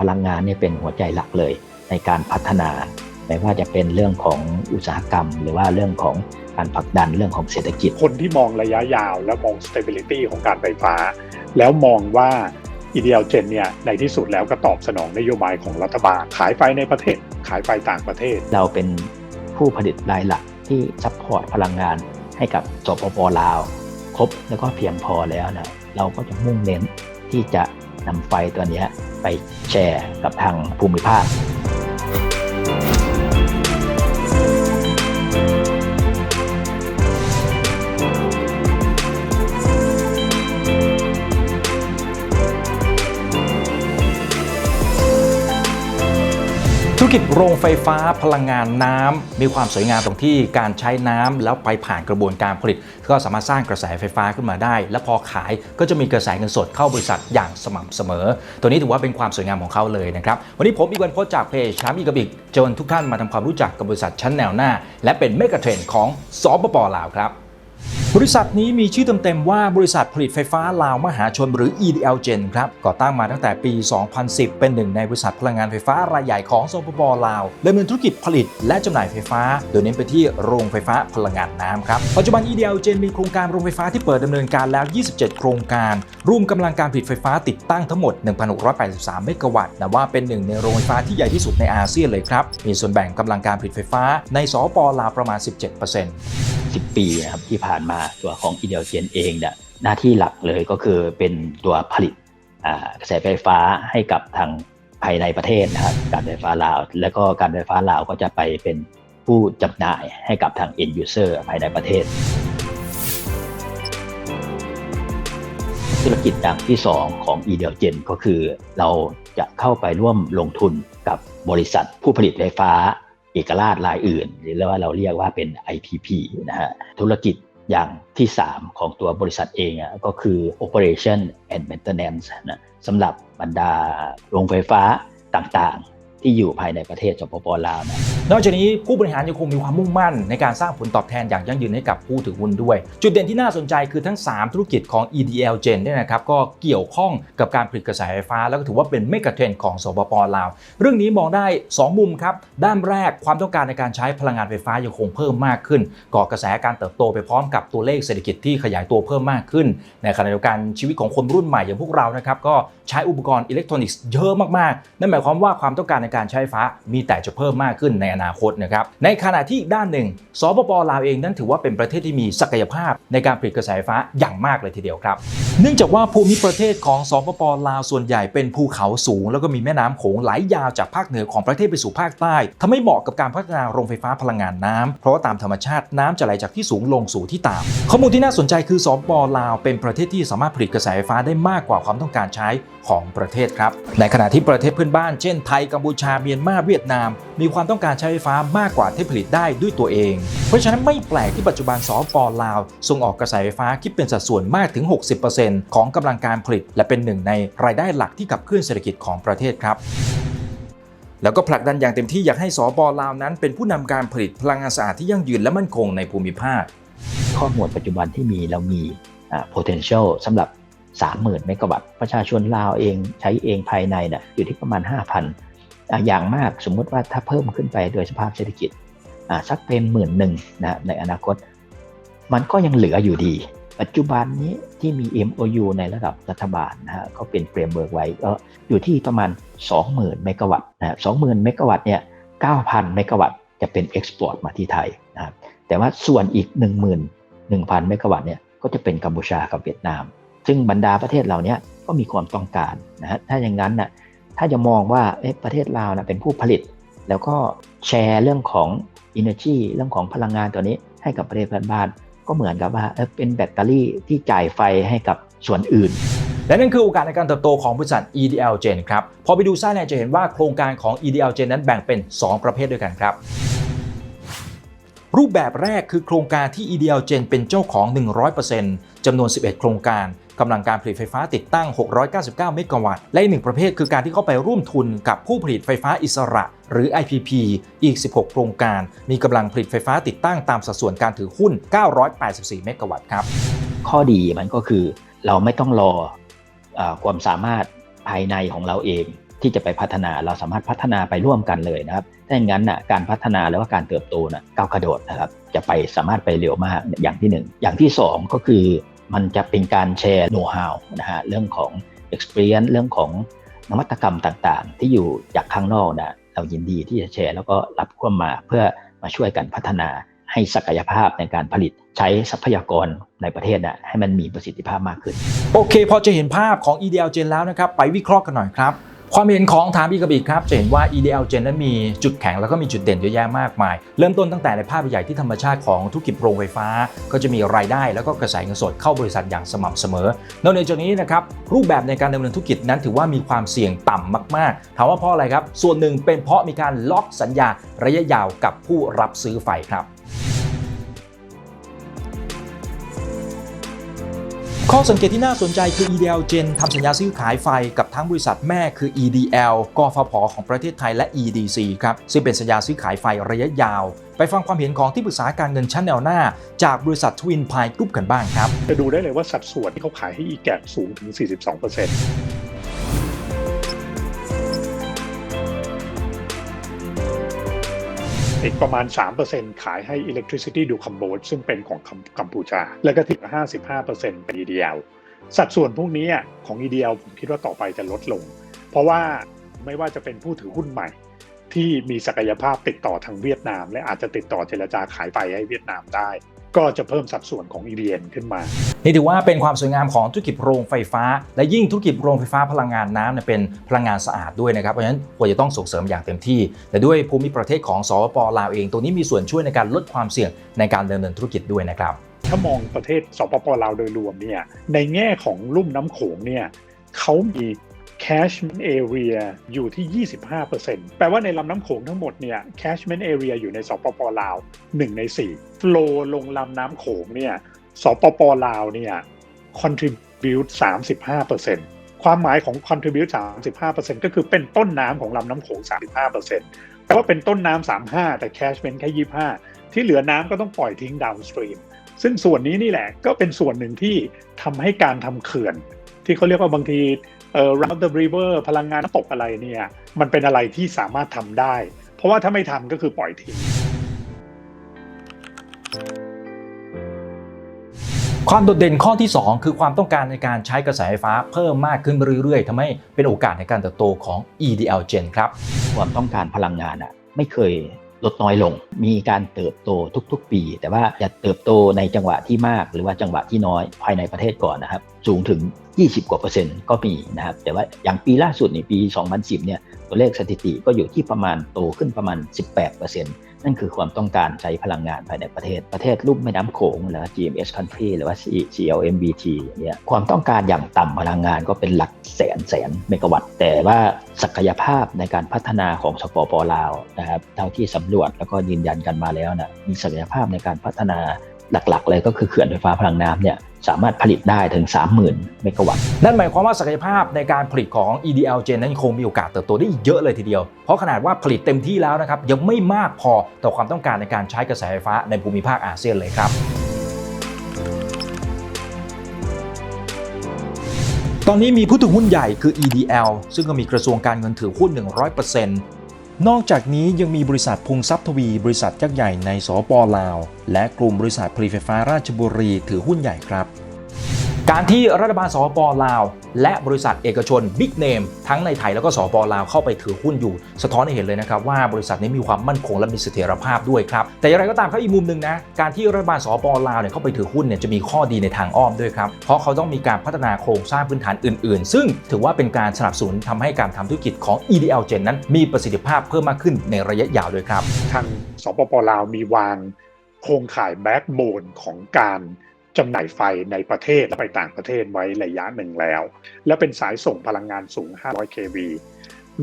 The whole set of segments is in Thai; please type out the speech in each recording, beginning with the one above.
พลังงานเนี่ยเป็นหัวใจหลักเลยในการพัฒนาไม่ว่าจะเป็นเรื่องของอุตสาหกรรม หรือว่าเรื่องของการผลักดันเรื่องของเศรษฐกิจ คนที่มองระยะยาวและมอง stability ของการไฟฟ้า แล้วมองว่า Ideal Gen เนี่ยในที่สุดแล้วก็ตอบสนองนโยบายของรัฐบาล ขายไฟในประเทศ ขายไฟต่างประเทศ เราเป็นผู้ผลิตรายหลักที่ซัพพอร์ตพลังงานให้กับสปปลาว ครบแล้วก็เพียงพอแล้วนะเราก็จะมุ่งเน้นที่จะนำไฟตัวเนี้ย ไปแชร์กับทางภูมิภาค รกิจโรงไฟฟ้าพลังงานน้ำมีความสวยงามตรงที่การใช้น้ำแล้วไปผ่านกระบวนการผลิต ก็สามารถสร้างกระแสไฟฟ้าขึ้นมาได้ และพอขายก็จะมีกระแสเงินสดเข้าบริษัทอย่างสม่ำเสมอ ตัวนี้ถือว่าเป็นความสวยงามของเขาเลยนะครับ วันนี้ผมอีกวันโพสจากเพจชามอีกบิกเชิญทุกท่านมาทำความรู้จักกับบริษัทชั้นแนวหน้า และเป็นเมกะเทรนด์ของสปปลาวครับ บริษัทนี้มีชื่อเต็มๆว่าบริษัทผลิตไฟฟ้าลาวมหาชนหรือ EDL Gen ครับ ก่อตั้งมาตั้งแต่ปี 2010 เป็นหนึ่งในบริษัทพลังงานไฟฟ้ารายใหญ่ของสปปลาวดำเนินธุรกิจผลิตและจำหน่ายไฟฟ้า โดยเน้นไปที่โรงไฟฟ้าพลังงานน้ำครับ ปัจจุบัน EDL Gen มีโครงการโรงไฟฟ้าที่เปิดดำเนินการแล้ว 27 โครงการ รวมกำลังการผลิตไฟฟ้าติดตั้งทั้งหมด 1,683 เมกะวัตต์นับว่าเป็นหนึ่งในโรงไฟฟ้าที่ใหญ่ที่สุดในอาเซียนเลยครับ มีส่วนแบ่งกำลังการผลิตไฟฟ้าในสปปลาวประมาณ 17% 10 ปีนะครับที่ผ่านมาตัวของ i d e a l g e n เองเนี่ยหน้าที่หลักเลยก็คือเป็นตัวผลิตกระแสไฟฟ้าให้กับทางภายในประเทศนะครับการไฟฟ้าลาว แล้วก็การไฟฟ้าลาวก็จะไปเป็นผู้จำหน่ายให้กับทาง end user ภายในประเทศ ธุรกิจอย่างที่ 2 ของ e d e l g e n ก็คือเราจะเข้าไปร่วมลงทุนกับบริษัทผู้ผลิตไฟฟ้า เอกราชรายอื่น หรือว่าเราเรียกว่าเป็น IPP นะฮะธุรกิจอย่างที่ 3 ของตัวบริษัทเองอะก็คือ operation and maintenance นะสำหรับบรรดาโรงไฟฟ้าต่าง ที่อยู่ภายในประเทศสปปลาวนะนอกจากนี้ผู้บริหารยังคงมีความมุ่งมั่นในการสร้างผลตอบแทนอย่างยั่งยืนให้กับผู้ถือหุ้นด้วย จุดเด่นที่น่าสนใจคือทั้ง 3 ธุรกิจของ EDL Gen เนี่ยนะครับก็เกี่ยวข้องกับการผลิตกระแสไฟฟ้า แล้วก็ถือว่าเป็นเมกะเทรนของสปปลาว เรื่องนี้มองได้ 2 มุมครับ ด้านแรกความต้องการในการใช้พลังงานไฟฟ้ายังคงเพิ่มมากขึ้น ก่อกระแสการเติบโตไปพร้อมกับตัวเลขเศรษฐกิจที่ขยายตัวเพิ่มมากขึ้น ในขณะเดียวกันชีวิตของคนรุ่นใหม่อย่างพวกเรานะครับก็ใช้อุปกรณ์อิเล็กทรอนิกส์เยอะมากๆนั่นหมายความว่าความต้องการในการใช้ไฟฟ้ามีแต่จะเพิ่มมากขึ้นในอนาคตนะครับ ในขณะที่ด้านหนึ่งสปปลาวเองนั้นถือว่าเป็นประเทศที่มีศักยภาพในการผลิตกระแสไฟฟ้าอย่างมากเลยทีเดียวครับ เนื่องจากว่าภูมิประเทศของสปปลาวส่วนใหญ่เป็นภูเขาสูง แล้วก็มีแม่น้ำโขงไหลยาวจากภาคเหนือของประเทศไปสู่ภาคใต้ทำให้เหมาะกับการพัฒนาโรงไฟฟ้าพลังงานน้ำเพราะว่าตามธรรมชาติน้ำจะไหลจากที่สูงลงสู่ที่ต่ำข้อมูลที่น่าสนใจคือสปปลาวเป็นประเทศที่สามารถผลิตกระแสไฟฟ้าได้มากกว่าความต้องการใช้ของประเทศครับในขณะที่ประเทศเพื่อนบ้านเช่นไทยกัมพูชาเมียนมาเวียดนาม มีความต้องการใช้ไฟฟ้ามากกว่าที่ผลิตได้ด้วยตัวเอง เพราะฉะนั้นไม่แปลกที่ปัจจุบันสปลาว ส่งออกกระแสไฟฟ้าคิดเป็นสัดส่วนมากถึง 60%ของกำลังการผลิต และเป็นหนึ่งในรายได้หลักที่ขับเคลื่อนเศรษฐกิจของประเทศครับแล้วก็ผลักดันอย่างเต็มที่อยากให้สปลาวนั้น เป็นผู้นำการผลิตพลังงานสะอาดที่ยั่งยืนและมั่นคงในภูมิภาค ข้อมูลปัจจุบันที่มีเรามีอ่า potential สำหรับ 30,000 เมกะวัตต์ประชาชนลาวเองใช้เองภายในนี่ยอยู่ที่ประมาณ 5,000 อย่างมากสมมุติว่าถ้าเพิ่มขึ้นไปโดยสภาพเศรษฐกิจสักเป็นหมื่นหนึ่งนะในอนาคต มันก็ยังเหลืออยู่ดี ปัจจุบันนี้ที่มี MOU ในระดับรัฐบาลนะฮะก็เป็นเฟรมเวิร์กไว้ก็อยู่ที่ประมาณ 20,000 เมกะวัตต์นะ20,000เมกะวัตต์เนี่ย9,000 เมกะวัตต์จะเป็นเอ็กซ์พอร์ตมาที่ไทยนะครับแต่ว่าส่วนอีก 11,000 เมกะวัตต์เนี่ยก็จะเป็นกัมพูชากับเวียดนาม ซึ่งบรรดาประเทศเหล่านี้ก็มีความต้องการนะฮะถ้าอย่างนั้นนะ ถ้าจะมองว่าประเทศลาวนะเป็นผู้ผลิต แล้วก็แชร์เรื่องของ Energy เรื่องของพลังงานตัวนี้ให้กับประเทศเพื่อนบ้าน ก็เหมือนกับว่าเป็นแบตเตอรี่ที่จ่ายไฟให้กับส่วนอื่น และนั่นคือโอกาสในการเติบโตของบริษัท EDL Gen ครับพอไปดูไส้ในจะเห็นว่าโครงการของ EDL Gen นั้นแบ่งเป็น 2 ประเภทด้วยกันครับรูปแบบแรกคือโครงการที่ EDL Gen เป็นเจ้าของ 100%จำนวน 11 โครงการ กำลังการผลิตไฟฟ้าติดตั้ง 699 เมกะวัตต์ และอีกหนึ่งประเภทคือการที่เข้าไปร่วมทุนกับผู้ผลิตไฟฟ้าอิสระ หรือ IPP อีก 16 โครงการ มีกำลังผลิตไฟฟ้าติดตั้งตามสัดส่วนการถือหุ้น 984 เมกะวัตต์ครับ ข้อดีมันก็คือเราไม่ต้องรออความสามารถภายในของเราเองที่จะไปพัฒนาเราสามารถพัฒนาไปร่วมกันเลยนะครับถ้าอย่างนั้นน่ะการพัฒนาหรือว่าการเติบโตน่ะก้าวกระโดดนะครับจะไปสามารถไปเร็วมากอย่างที่หนึ่งอย่างที่สองก็คือ มันจะเป็นการแชร์โน้ตฮาวนะฮะเรื่องของ experience เรื่องของนวัตกรรมต่างๆ ที่อยู่จากข้างนอกนะเรายินดีที่จะแชร์แล้วก็รับเข้ามาเพื่อมาช่วยกันพัฒนาให้ศักยภาพในการผลิตใช้ทรัพยากรในประเทศนะให้มันมีประสิทธิภาพมากขึ้น โอเค พอจะเห็นภาพของ EDL Gen แล้วนะครับ ไปวิเคราะห์กันหน่อยครับ ความเห็นของถามอีกกับอีกครับ จะเห็นว่า EDL Gen นั้นมีจุดแข็งแล้วก็มีจุดเด่นเยอะแยะมากมาย เริ่มต้นตั้งแต่ในภาพใหญ่ที่ธรรมชาติของธุรกิจโรงไฟฟ้า ก็จะมีรายได้แล้วก็กระแสเงินสดเข้าบริษัทอย่างสม่ำเสมอนอกจากนี้นะครับรูปแบบในการดำเนินธุรกิจนั้นถือว่ามีความเสี่ยงต่ำมาก ๆ ถามว่าเพราะอะไรครับ ส่วนหนึ่งเป็นเพราะมีการล็อกสัญญาระยะยาวกับผู้รับซื้อไฟครับ ข้อสังเกตที่น่าสนใจคือ EDL Gen ทำสัญญาซื้อขายไฟกับทั้งบริษัทแม่คือ EDL กฟผของประเทศไทยและ EDC ครับ ซึ่งเป็นสัญญาซื้อขายไฟระยะยาว ไปฟังความเห็นของที่ปรึกษาการเงินชั้นแนวหน้า จากบริษัท Twinpie Group กันบ้างครับ จะดูได้เลยว่าสัดส่วนที่เขาขายให้ e g a p สูงถึง 42% อีกประมาณ 3%ขายให้ Electricity d u c o m b o ซึ่งเป็นของกัมพูชา แล้วก็ที่เหลือ55%เป็น EDL สัดส่วนพวกนี้ของ EDL ผมคิดว่าต่อไปจะลดลง เพราะว่าไม่ว่าจะเป็นผู้ถือหุ้นใหม่ ที่มีศักยภาพติดต่อทางเวียดนาม และอาจจะติดต่อเจรจาขายไปให้เวียดนามได้ ก็จะเพิ่มสัดส่วนของ EDN ขึ้นมา นี่ถือว่าเป็นความสวยงามของธุรกิจโรงไฟฟ้า และยิ่งธุรกิจโรงไฟฟ้าพลังงานน้ำเนี่ยเป็นพลังงานสะอาดด้วยนะครับ เพราะฉะนั้นควรจะต้องส่งเสริมอย่างเต็มที่ แต่ด้วยภูมิประเทศของสปปลาวเอง ตัวนี้มีส่วนช่วยในการลดความเสี่ยงในการดำเนินธุรกิจด้วยนะครับ ถ้ามองประเทศสปปลาวโดยรวมเนี่ย ในแง่ของลุ่มน้ำโขงเนี่ยเขามี catchment area อยู่ที่ 25%แปลว่าในลำน้ำโขงทั้งหมดเนี่ย catchment area อยู่ในสปปลาว 1 ใน 4 flow ลงลำน้ำโขงเนี่ยสปปลาวเนี่ย contribute 35%ความหมายของ contribute 35%ก็คือเป็นต้นน้ำของลำน้ำโขง 35%แปลว่าเป็นต้นน้ำ35 แต่ catchment แค่ 25 ที่เหลือน้ำก็ต้องปล่อยทิ้ง downstream ซึ่งส่วนนี้นี่แหละก็เป็นส่วนหนึ่งที่ทำให้การทำเขื่อน ที่เขาเรียกว่าบางที เอ่อ round the river พลังงานน้ำตกอะไรเนี่ย มันเป็นอะไรที่สามารถทำได้ เพราะว่าถ้าไม่ทำก็คือปล่อยทิ้งความโดดเด่นข้อที่ 2 คือความต้องการในการใช้กระแสไฟฟ้าเพิ่มมากขึ้นเรื่อยๆทำให้เป็นโอกาสในการเติบโตของ EDL Gen ครับ ความต้องการพลังงานอะไม่เคย ลดน้อยลง มีการเติบโตทุกๆ ปี แต่ว่าจะเติบโตในจังหวะที่มาก หรือว่าจังหวะที่น้อยภายในประเทศก่อนนะครับ สูงถึง 20 กว่าเปอร์เซ็นต์ก็มีนะครับ แต่ว่าอย่างปีล่าสุดในปี 2010 เนี่ย ตัวเลขสถิติก็อยู่ที่ประมาณโตขึ้นประมาณ 18เปอร์เซ็นต์ นั่นคือความต้องการใช้พลังงานภายในประเทศ ประเทศรุ่มแม่น้ำโขงหรือ GMS country หรือว่า CLMBT เนี่ยความต้องการอย่างต่ำพลังงานก็เป็นหลักแสนแสนเมกะวัตต์ แต่ว่าศักยภาพในการพัฒนาของสปปลาวนะครับเท่าที่สำรวจแล้วก็ยืนยันกันมาแล้วนะมีศักยภาพในการพัฒนา หลักๆ เลยก็คือเขื่อนไฟฟ้าพลังน้ำเนี่ยสามารถผลิตได้ถึง 30,000 เมกะวัตต์ นั่นหมายความว่าศักยภาพในการผลิตของ EDL Gen นั้นคงมีโอกาสเติบโตได้อีกเยอะเลยทีเดียว เพราะขนาดว่าผลิตเต็มที่แล้วนะครับ ยังไม่มากพอต่อความต้องการในการใช้กระแสไฟฟ้าในภูมิภาคอาเซียนเลยครับตอนนี้มีผู้ถือหุ้นใหญ่คือ EDL ซึ่งก็มีกระทรวงการเงินถือหุ้น 100% นอกจากนี้ยังมีบริษัทพงทรัพย์ทวี บริษัทยักษ์ใหญ่ในสปลาว และกลุ่มบริษัทผลิตไฟฟ้าราชบุรีถือหุ้นใหญ่ครับ การที่รัฐบาลสปลาว และบริษัทเอกชนบิ๊กเนมทั้งในไทยแล้วก็สปลาวเข้าไปถือหุ้นอยู่ สะท้อนให้เห็นเลยนะครับว่าบริษัทนี้มีความมั่นคงและมีเสถียรภาพด้วยครับ แต่อย่างไรก็ตามครับอีกมุมหนึ่งนะ การที่รัฐบาลสปลาวเนี่ยเข้าไปถือหุ้นเนี่ยจะมีข้อดีในทางอ้อมด้วยครับ เพราะเขาต้องมีการพัฒนาโครงสร้างพื้นฐานอื่น ๆ ซึ่งถือว่าเป็นการสนับสนุนทำให้การทำธุรกิจของ EDL Gen นั้น มีประสิทธิภาพเพิ่มมากขึ้นในระยะยาวด้วยครับทางสปปลาวมีวางโครงข่ายแบ็กโบนของการ จำหน่ายไฟในประเทศและไปต่างประเทศไว้ระยะหนึ่งแล้ว และเป็นสายส่งพลังงานสูง 500 kV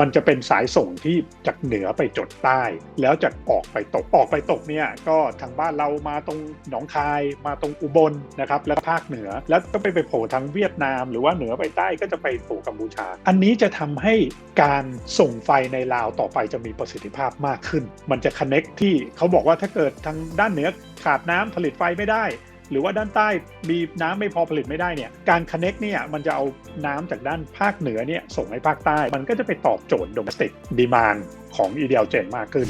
มันจะเป็นสายส่งที่จากเหนือไปจดใต้ แล้วจะออกไปตกออกไปตกเนี่ยก็ทางบ้านเรามาตรงหนองคายมาตรงอุบลนะครับแล้วภาคเหนือแล้วก็ไปไปโผล่ทางเวียดนาม หรือว่าเหนือไปใต้ก็จะไปโผล่กัมพูชา อันนี้จะทำให้การส่งไฟในลาวต่อไปจะมีประสิทธิภาพมากขึ้น มันจะค n เน็กที่เขาบอกว่าถ้าเกิดทางด้านเหนือขาดน้ำผลิตไฟไม่ได้ หรือว่าด้านใต้มีน้ำไม่พอผลิตไม่ได้เนี่ยการ connect เนี่ยมันจะเอาน้ำจากด้านภาคเหนือเนี่ยส่งให้ภาคใต้ มันก็จะไปตอบโจทย์ domestic demand ของ ideal gen มากขึ้น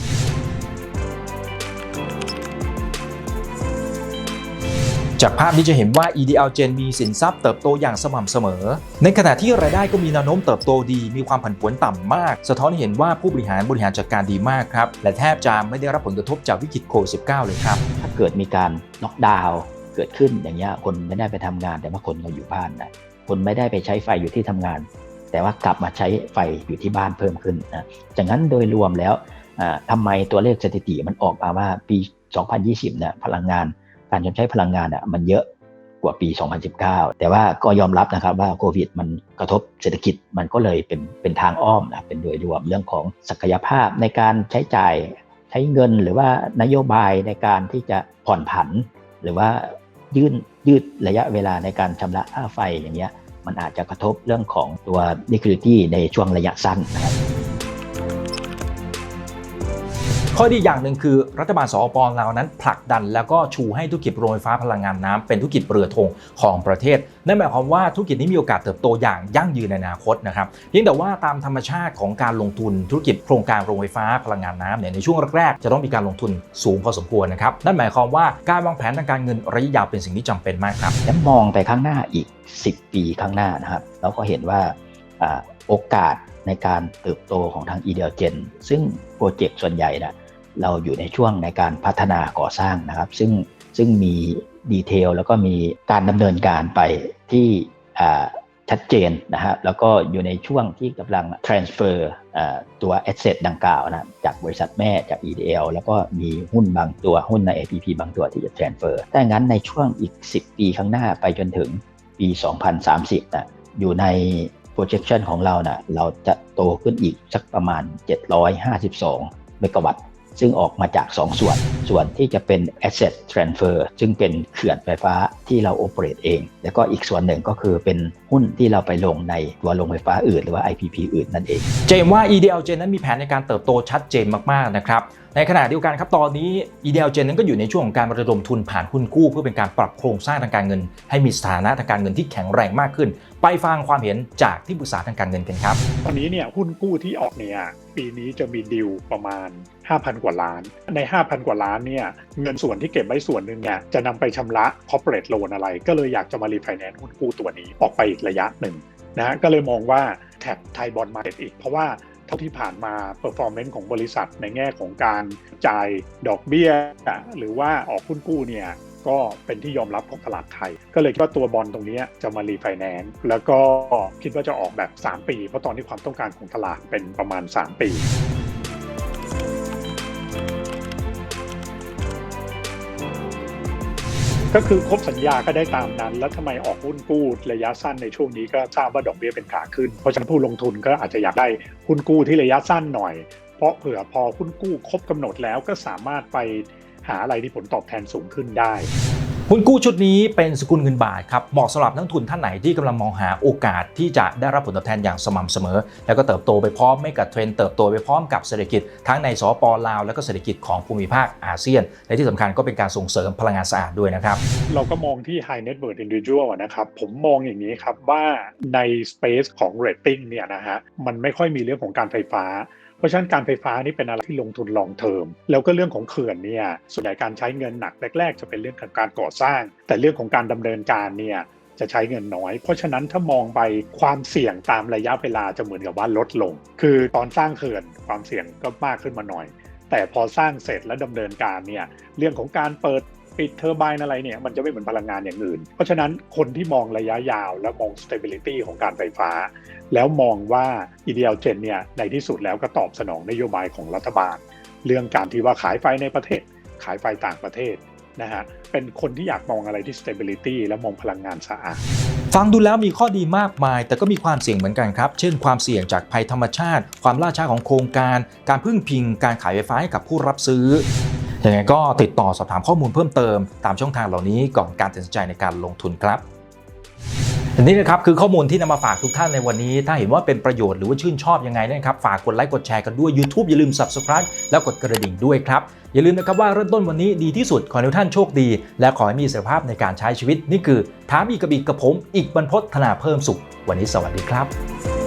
จากภาพนี้จะเห็นว่า EDL Gen มีสินทรัพย์เติบโตอย่างสม่ำเสมอ ในขณะที่รายได้ก็มีแนวโน้มเติบโตดี มีความผันผวนต่ำมาก สะท้อนให้เห็นว่าผู้บริหารบริหารจัดการดีมากครับ และแทบจะไม่ได้รับผลกระทบจากวิกฤตโควิด -19 เลยครับ ถ้าเกิดมีการล็อกดาวน์ เกิดขึ้นอย่างเงี้ยคนไม่ได้ไปทำงาน แต่ว่าคนเราอยู่บ้านนะคนไม่ได้ไปใช้ไฟอยู่ที่ทำงาน แต่ว่ากลับมาใช้ไฟอยู่ที่บ้านเพิ่มขึ้นนะจากนั้นโดยรวมแล้วอ่าทำไมตัวเลขสถิติมันออกมาว่าปี 2020เนี่ยพลังงานการใช้พลังงานอะมันเยอะกว่าปี 2019 แต่ว่าก็ยอมรับนะครับว่าโควิดมันกระทบเศรษฐกิจมันก็เลยเป็นเป็นทางอ้อมนะเป็นโดยรวมเรื่องของศักยภาพในการใช้จ่ายใช้เงินหรือว่านโยบายในการที่จะผ่อนผัน หรือว่า ยืดยืดระยะเวลาในการชำระค่าไฟอย่างเงี้ยมันอาจจะกระทบเรื่องของตัว liquidity ในช่วงระยะสั้นนะครับ ข้อดีอย่างหนึ่งคือรัฐบาลสอปลาวนั้นผลักดัน แล้วก็ชูให้ธุรกิจโรงไฟฟ้าพลังงานน้ำเป็นธุรกิจเรือธงของประเทศนั่นหมายความว่าธุรกิจนี้มีโอกาสเติบโตอย่างยั่งยืนในอนาคตนะครับเพียงแต่ว่าตามธรรมชาติของการลงทุนธุรกิจโครงการโรงไฟฟ้าพลังงานน้ำเนี่ยในช่วงแรกๆจะต้องมีการลงทุนสูงพอสมควรนะครับนั่นหมายความว่าการวางแผนทางการเงินระยะยาวเป็นสิ่งที่จำเป็นมากครับแล้วมองไปข้างหน้าอีก 10 ปีข้างหน้านะครับเราก็เห็นว่าโอกาสในการเติบโตของทาง e d e l g e n ซึ่งโปรเจกต์ส่วนใหญ่นะ เราอยู่ในช่วงในการพัฒนาก่อสร้างนะครับ ซึ่งซึ่งมีดีเทลแล้วก็มีการดำเนินการไปที่ชัดเจนนะฮะแล้วก็อยู่ในช่วงที่กำลัง transfer อ่าตัว asset ดังกล่าวนะจากบริษัทแม่จาก EDL แล้วก็มีหุ้นบางตัวหุ้นใน APP บางตัวที่จะ transfer แต่งั้นในช่วงอีก 10 ปีข้างหน้าไปจนถึงปี 2030นะอยู่ใน projection ของเรานะเราจะโตขึ้นอีกสักประมาณ 752 เมกะวัตต์ ซึ่งออกมาจาก 2 ส่วน ส่วนที่จะเป็น asset transfer ซึ่งเป็นเขื่อนไฟฟ้าที่เราโอเปเรตเอง แล้วก็อีกส่วนหนึ่งก็คือเป็นหุ้นที่เราไปลงในตัวโรงไฟฟ้าอื่นหรือว่า IPP อื่นนั่นเอง เจมว่า EDLJ นั้นมีแผนในการเติบโตชัดเจนมากๆนะครับ ในขณะเดียวกันครับตอนนี้ EDL Gen นั้นก็อยู่ในช่วงของการระดมทุนผ่านหุ้นกู้ เพื่อเป็นการปรับโครงสร้างทางการเงิน ให้มีสถานะทางการเงินที่แข็งแรงมากขึ้น ไปฟังความเห็นจากที่ปรึกษาทางการเงินกันครับ ตอนนี้เนี่ยหุ้นกู้ที่ออกเนี่ยปีนี้จะมีดิวประมาณ 5,000 กว่าล้าน ใน 5,000 กว่าล้านเนี่ยเงินส่วนที่เก็บไว้ส่วนหนึ่งเนี่ยจะนำไปชำระ corporate loan อะไร ก็เลยอยากจะมารีไฟแนนซ์หุ้นกู้ตัวนี้ออกไปอีกระยะหนึ่งนะฮะก็เลยมองว่าแท็บไทยบอลมาอีกเพราะว่า เท่าที่ผ่านมา performance ของบริษัทในแง่ของการจ่ายดอกเบี้ย หรือว่าออกหุ้นกู้เนี่ยก็เป็นที่ยอมรับของตลาดไทย ก็เลยคิดว่าตัวบอลตรงนี้จะมารีไฟแนนซ์แล้วก็คิดว่าจะออกแบบ 3 ปี เพราะตอนนี้ความต้องการของตลาดเป็นประมาณ 3 ปี ก็คือครบสัญญาก็ได้ตามนั้น แล้วทำไมออกหุ้นกู้ระยะสั้นในช่วงนี้ก็ทราบว่าดอกเบี้ยเป็นขาขึ้น เพราะฉะนั้นผู้ลงทุนก็อาจจะอยากได้หุ้นกู้ที่ระยะสั้นหน่อย เพราะเผื่อพอหุ้นกู้ครบกำหนดแล้วก็สามารถไปหาอะไรที่ผลตอบแทนสูงขึ้นได้ หุ้นกู้ชุดนี้เป็นสกุลเงินบาทครับเหมาะสำหรับนักลงทุนท่านไหนที่กำลังมองหาโอกาสที่จะได้รับผลตอบแทนอย่างสม่ำเสมอ แล้วก็เติบโตไปพร้อมไม่กับเทรนเติบโตไปพร้อมกับเศรษฐกิจทั้งในสปลาว และก็เศรษฐกิจของภูมิภาคอาเซียน และที่สำคัญก็เป็นการส่งเสริมพลังงานสะอาดด้วยนะครับ เราก็มองที่ high net worth individual อะนะครับผมมองอย่างนี้ครับว่าใน space ของ rating เนี่ยนะฮะมันไม่ค่อยมีเรื่องของการไฟฟ้าเพราะฉะนั้นการไฟฟ้านี่เป็นอะไรที่ลงทุน long term แล้วก็เรื่องของเขื่อนเนี่ยส่วนใหญ่การใช้เงินหนักแรก ๆ จะเป็นเรื่องของการก่อสร้าง แต่เรื่องของการดำเนินการเนี่ยจะใช้เงินน้อย เพราะฉะนั้นถ้ามองไปความเสี่ยงตามระยะเวลาจะเหมือนกับว่าลดลง คือตอนสร้างเขื่อนความเสี่ยงก็มากขึ้นมาหน่อย แต่พอสร้างเสร็จและดำเนินการเนี่ยเรื่องของการเปิด ปิดเทอร์ไบน์อะไรเนี่ยมันจะไม่เหมือนพลังงานอย่างอื่น เพราะฉะนั้นคนที่มองระยะยาวและมอง stability ของการไฟฟ้า แล้วมองว่า ideal gen เนี่ยในที่สุดแล้วก็ตอบสนองนโยบายของรัฐบาล เรื่องการที่ว่าขายไฟในประเทศ ขายไฟต่างประเทศนะฮะเป็นคนที่อยากมองอะไรที่ stability และมองพลังงานสะอาดฟังดูแล้วมีข้อดีมากมาย แต่ก็มีความเสี่ยงเหมือนกันครับ เช่นความเสี่ยงจากภัยธรรมชาติ ความล่าช้าของโครงการ การพึ่งพิง การขายไฟฟ้าให้กับผู้รับซื้อ ยังไงก็ติดต่อสอบถามข้อมูลเพิ่มเติมตามช่องทางเหล่านี้ก่อนการตัดสินใจในการลงทุนครับอันนี้นะครับคือข้อมูลที่นำมาฝากทุกท่านในวันนี้ ถ้าเห็นว่าเป็นประโยชน์หรือว่าชื่นชอบยังไงนะครับ ฝากกดไลค์กดแชร์กันด้วย YouTube อย่าลืม Subscribe แล้วกดกระดิ่งด้วยครับ อย่าลืมนะครับว่าเริ่มต้นวันนี้ดีที่สุด ขอให้ทุกท่านโชคดี และขอให้มีอิสรภาพในการใช้ชีวิต นี่คือถามอีกกระบิกกับผม อีกบรรพฒนาเพิ่มสุข วันนี้สวัสดีครับ